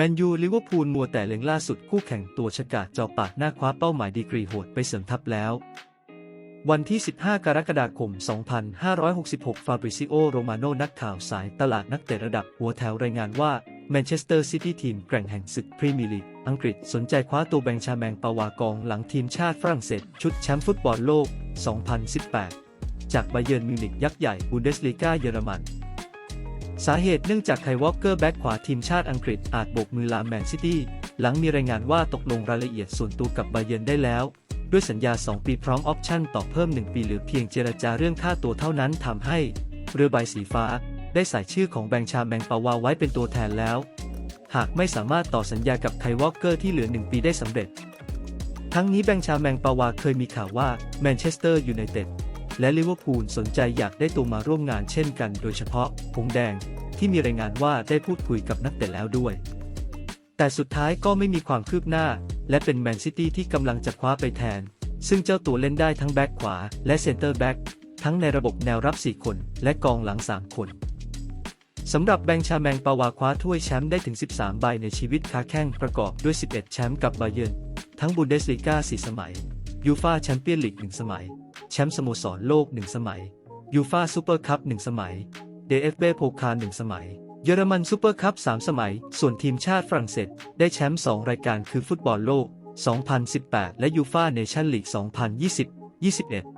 แมนยูลิเวอร์พูลมัวแต่เล็งล่าสุดคู่แข่งตัวชะกาจอปากหน้าคว้าเป้าหมายดีกรีโหดไปเสริมทัพแล้ว วันที่ 15 กรกฎาคม 2566 ฟาบริซิโอ โรมาโนนักข่าวสายตลาดนักเตะระดับหัวแถวรายงานว่าแมนเชสเตอร์ซิตี้ทีมแกร่งแห่งศึกพรีเมียร์ลีกอังกฤษสนใจคว้าตัวแบงชาแมงปาวากองหลังทีมชาติฝรั่งเศส ชุดแชมป์ฟุตบอลโลก 2018 จากไบเยิร์นมิวนิกยักษ์ใหญ่บุนเดสลีกาเยอรมัน สาเหตุเนื่องจากไควอลเกอร์แบ็กขวาทีมชาติอังกฤษอาจโบกมือลาแมนซิตี้หลังมีรายงานว่าตกลงรายละเอียดส่วนตัวกับไบเยนได้แล้ว ด้วยสัญญา 2 ปีพร้อมออปชั่นต่อเพิ่ม 1 ปีเหลือเพียงเจรจาเรื่องค่าตัวเท่านั้นทำให้ เรือใบสีฟ้า ได้ใส่ชื่อของแบงชาแมงปาวาไว้เป็นตัวแทนแล้ว หากไม่สามารถต่อสัญญากับไควอลเกอร์ที่เหลือ 1 ปีได้สำเร็จ ทั้งนี้แบงชาแมงปาวาเคยมีข่าวว่าแมนเชสเตอร์ยูไนเต็ด และลิเวอร์พูลสนใจอยากได้ตัวมาร่วมงานเช่นกันโดยเฉพาะหงแดงที่มีรายงานว่าได้พูดคุยกับนักเตะแล้วด้วย แต่สุดท้ายก็ไม่มีความคืบหน้า และเป็นแมนซิตี้ที่กำลังจะคว้าไปแทน ซึ่งเจ้าตัวเล่นได้ทั้งแบ็กขวาและเซนเตอร์แบ็กทั้งในระบบแนวรับ 4 คน และกองหลัง 3 คนสำหรับแบงชาแมงปาวาคว้าถ้วยแชมป์ได้ถึง 13 ใบในชีวิตค้าแข้งประกอบด้วย 11 แชมป์กับบาเยิร์นทั้งบุนเดสลีกา4สมัยยูฟาแชมเปี้ยนลีก1สมัย แชมป์สโมสรโลก 1 สมัยยูฟาซูเปอร์คัพ1สมัยเดฟเบโพคา1สมัย เยอรมันซูเปอร์คัพ3สมัย ส่วนทีมชาติฝรั่งเศส ได้แชมป์2รายการคือฟุตบอลโลก 2018 และยูฟาเนชั่นลีก 2020 21